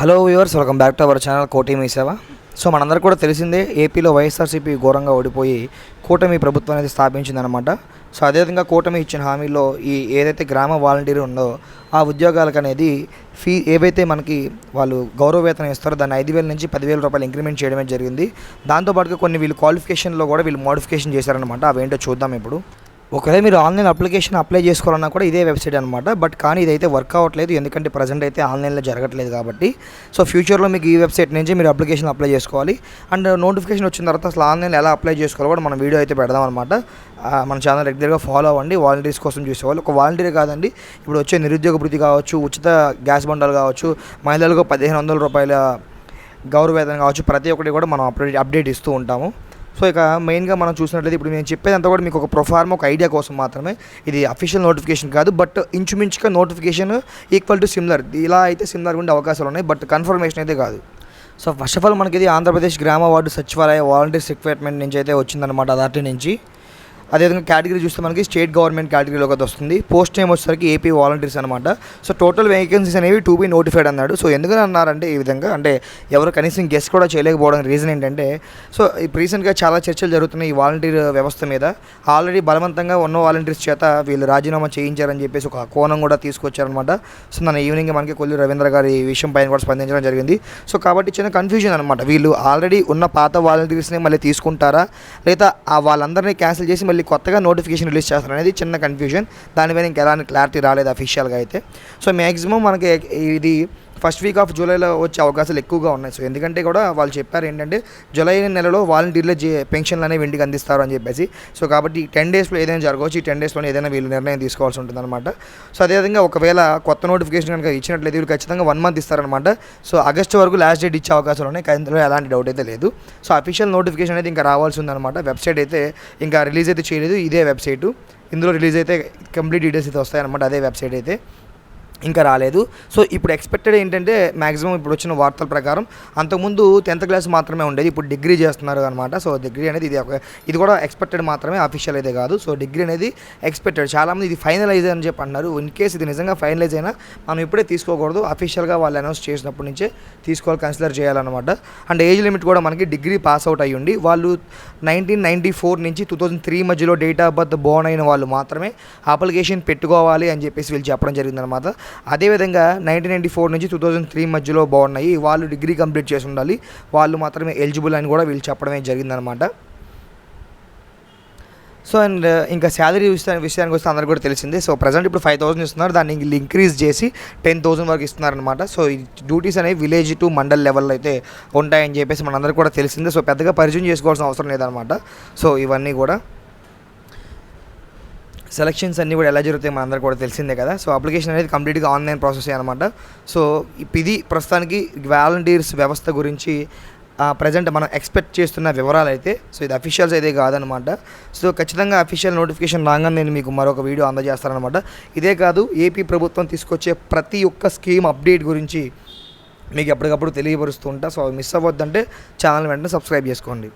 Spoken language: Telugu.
Hello viewers welcome back to our channel Koti మీ సేవ. సో మనందరికీ కూడా తెలిసిందే ఏపీలో వైఎస్ఆర్సీపీ ఘోరంగా ఓడిపోయి కూటమి ప్రభుత్వం అనేది స్థాపించిందనమాట సో అదేవిధంగా కూటమి ఇచ్చిన హామీలో ఈ ఏదైతే గ్రామ వాలంటీర్ ఉందో ఆ ఉద్యోగాలకు అనేది ఫీ ఏవైతే మనకి వాళ్ళు గౌరవ వేతనం ఇస్తారో దాన్ని ఐదు వేల నుంచి పదివేల రూపాయలు ఇంక్రిమెంట్ చేయడమే జరిగింది. దాంతోపాటుగా కొన్ని వీళ్ళు క్వాలిఫికేషన్లో కూడా వీళ్ళు మోడిఫికేషన్ చేశారనమాట అవేంటో చూద్దాం ఇప్పుడు. ఒకవేళ మీరు ఆన్లైన్ అప్లికేషన్ అప్లై చేసుకోవాలన్నా కూడా ఇదే వెబ్సైట్ అనమాట బట్ కానీ ఇదైతే వర్క్ అవ్వట్లేదు. ఎందుకంటే ప్రజెంట్ అయితే ఆన్లైన్లో జరగట్లేదు కాబట్టి. సో ఫ్యూచర్లో మీకు ఈ వెబ్సైట్ నుంచి మీరు అప్లికేషన్ అప్లై చేసుకోవాలి. అండ్ నోటిఫికేషన్ వచ్చిన తర్వాత అసలు ఆన్లైన్లో ఎలా అప్లై చేసుకోవాలో కూడా మనం వీడియో అయితే పెడదాం అనమాట మన ఛానల్ రెగ్యులర్గా ఫాలో అవ్వండి. వాలంటీర్స్ కోసం చూసేవాళ్ళు ఒక వాలంటీర్ కాదండి. ఇప్పుడు వచ్చే నిరుద్యోగ భృతి కావచ్చు ఉచిత గ్యాస్ బండలు కావచ్చు మహిళలకు పదిహేను వందల రూపాయల గౌరవ వేతనం కావచ్చు ప్రతి ఒక్కటి కూడా మనం అప్డేట్ అప్డేట్ ఇస్తూ ఉంటాము. సో ఇక మెయిన్గా మనం చూసినట్లయితే ఇప్పుడు నేను చెప్పేదంతా కూడా మీకు ఒక ప్రొఫార్మ్ ఒక ఐడియా కోసం మాత్రమే. ఇది అఫీషియల్ నోటిఫికేషన్ కాదు బట్ ఇంచుమించుగా నోటిఫికేషన్ ఈక్వల్ టు సిమిలర్ ఇలా అయితే సిమిలర్ ఉండే అవకాశాలు ఉన్నాయి బట్ కన్ఫర్మేషన్ అయితే కాదు. సో ఫస్ట్ ఆఫ్ ఆల్ మనకి ఇది ఆంధ్రప్రదేశ్ గ్రామ వార్డు సచివాలయ వాలంటీర్స్ రిక్వైర్మెంట్ నుంచి అయితే వచ్చిందనమాట అదార్టీ నుంచి. అదేవిధంగా కేటగిరీ చూస్తే మనకి స్టేట్ గవర్నమెంట్ కేటగిరీలోకి వస్తుంది. పోస్ట్ నేమ్ వచ్చేసరికి ఏపీ వాలంటీర్స్ అనమాట సో టోటల్ వేకెన్సీస్ అనేవి టూ బీ నోటిఫైడ్ అన్నాడు. సో ఎందుకని అన్నారంటే ఈ విధంగా అంటే ఎవరు కనీసం గెస్ట్ కూడా చేయలేకపోవడం రీజన్ ఏంటంటే సో ఇప్పుడు రీసెంట్గా చాలా చర్చలు జరుగుతున్నాయి ఈ వాలంటీర్ వ్యవస్థ మీద. ఆల్రెడీ బలవంతంగా ఉన్న వాలంటీర్స్ చేత వీళ్ళు రాజీనామా చేయించారని చెప్పేసి ఒక కోణం కూడా తీసుకొచ్చారనమాట సో మన ఈవినింగ్ మనకి కొల్లి రవీంద్ర గారి ఈ విషయం పైన కూడా స్పందించడం జరిగింది. సో కాబట్టి చిన్న కన్ఫ్యూజన్ అనమాట వీళ్ళు ఆల్రెడీ ఉన్న పాత వాలంటీర్స్ని మళ్ళీ తీసుకుంటారా? లేదా ఆ వాళ్ళందరినీ క్యాన్సిల్ చేసి మళ్ళీ కొత్తగా నోటిఫికేషన్ రిలీజ్ చేస్తారు అనేది చిన్న కన్ఫ్యూజన్ దానిపైన ఇంకా ఎలాంటి క్లారిటీ రాలేదు అఫీషియల్గా అయితే. సో మ్యాక్సిమం మనకి ఇది ఫస్ట్ వీక్ ఆఫ్ జూలైలో వచ్చే అవకాశాలు ఎక్కువగా ఉన్నాయి. సో ఎందుకంటే కూడా వాళ్ళు చెప్పారు ఏంటంటే జూలై నెలలో వాలంటీర్లే జే పెన్షన్లు అనేవి ఇంటికి అందిస్తారు అని చెప్పేసి. సో కాబట్టి టెన్ డేస్లో ఏదైనా జరగవచ్చు ఈ టెన్ డేస్లో ఏదైనా వీళ్ళు నిర్ణయం తీసుకోవాల్సి ఉంటుంది అనమాట సో అదేవిధంగా ఒకవేళ కొత్త నోటిఫికేషన్ కనుక ఇచ్చినట్లయితే వీళ్ళు ఖచ్చితంగా వన్ మంత్ ఇస్తారనమాట సో ఆగస్టు వరకు లాస్ట్ డేట్ ఇచ్చే అవకాశాలు ఉన్నాయి. కానీ ఇందులో ఎలాంటి డౌట్ అయితే లేదు. సో అఫీషియల్ నోటిఫికేషన్ అయితే ఇంకా రావాల్సి ఉందన్నమాట. వెబ్సైట్ అయితే ఇంకా రిలీజ్ అయితే చేయలేదు ఇదే వెబ్సైట్. ఇందులో రిలీజ్ అయితే కంప్లీట్ డీటెయిల్స్ అయితే వస్తాయన్నమాట అదే వెబ్సైట్ అయితే. ఇంకా రాలేదు. సో ఇప్పుడు ఎక్స్పెక్టెడ్ ఏంటంటే మ్యాక్సిమం ఇప్పుడు వచ్చిన వార్తల ప్రకారం అంతకుముందు టెన్త్ క్లాస్ మాత్రమే ఉండేది ఇప్పుడు డిగ్రీ చేస్తున్నారు అనమాట సో డిగ్రీ అనేది ఇది ఒక ఇది కూడా ఎక్స్పెక్టెడ్ మాత్రమే అఫీషియల్ అయితే కాదు. సో డిగ్రీ అనేది ఎక్స్పెక్టెడ్ చాలామంది ఇది ఫైనలైజ్ అని చెప్పి అన్నారు. ఇన్ కేస్ ఇది నిజంగా ఫైనలైజ్ అయినా మనం ఇప్పుడే తీసుకోకూడదు. అఫీషియల్గా వాళ్ళు అనౌన్స్ చేసినప్పటి నుంచే తీసుకోవాలి కన్సిడర్ చేయాలన్నమాట. అండ్ ఏజ్ లిమిట్ కూడా మనకి డిగ్రీ పాస్ అవుట్ అయ్యి వాళ్ళు నైన్టీన్ నైంటీ ఫోర్ నుంచి టూ థౌజండ్ త్రీ మధ్యలో డేట్ ఆఫ్ బర్త్ బోర్న్ అయిన వాళ్ళు మాత్రమే అప్లికేషన్ పెట్టుకోవాలి అని చెప్పేసి వీళ్ళు చెప్పడం జరిగిందనమాట అదేవిధంగా నైన్టీన్ నైంటీ ఫోర్ నుంచి టూ థౌజండ్ త్రీ మధ్యలో బాగున్నాయి. వాళ్ళు డిగ్రీ కంప్లీట్ చేసి ఉండాలి. వాళ్ళు మాత్రమే ఎలిజిబుల్ అని కూడా వీళ్ళు చెప్పడమే జరిగిందనమాట సో అండ్ ఇంకా శాలరీ విషయానికి విషయానికి వస్తే అందరికీ కూడా తెలిసిందే. సో ప్రజెంట్ ఇప్పుడు ఫైవ్ థౌసండ్ ఇస్తున్నారు. దాన్ని ఇంక్రీజ్ చేసి టెన్ థౌసండ్ వరకు ఇస్తున్నారనమాట సో ఈ డ్యూటీస్ అనేవి విలేజ్ టు మండల్ లెవెల్లో అయితే ఉంటాయని చెప్పేసి మనందరికీ కూడా తెలిసిందే. సో పెద్దగా పరిచయం చేసుకోవాల్సిన అవసరం లేదనమాట సో ఇవన్నీ కూడా. సెలక్షన్స్ అన్నీ కూడా ఎలా జరుగుతాయి మనందరికీ కూడా తెలిసిందే కదా. సో అప్లికేషన్ అనేది కంప్లీట్గా ఆన్లైన్ ప్రాసెస్ అనమాట సో ఇది ప్రస్తుతానికి వాలంటీర్స్ వ్యవస్థ గురించి ప్రజెంట్ మనం ఎక్స్పెక్ట్ చేస్తున్న వివరాలు అయితే సో ఇది అఫీషియల్స్ అయితే కాదనమాట సో ఖచ్చితంగా అఫీషియల్ నోటిఫికేషన్ రాగానే నేను మీకు మరొక వీడియో అందజేస్తానమాట ఇదే కాదు ఏపీ ప్రభుత్వం తీసుకొచ్చే ప్రతి ఒక్క స్కీమ్ అప్డేట్ గురించి మీకు ఎప్పటికప్పుడు తెలియపరుస్తూ ఉంటా. సో మిస్ అవ్వద్దంటే ఛానల్ వెంటనే సబ్స్క్రైబ్ చేసుకోండి.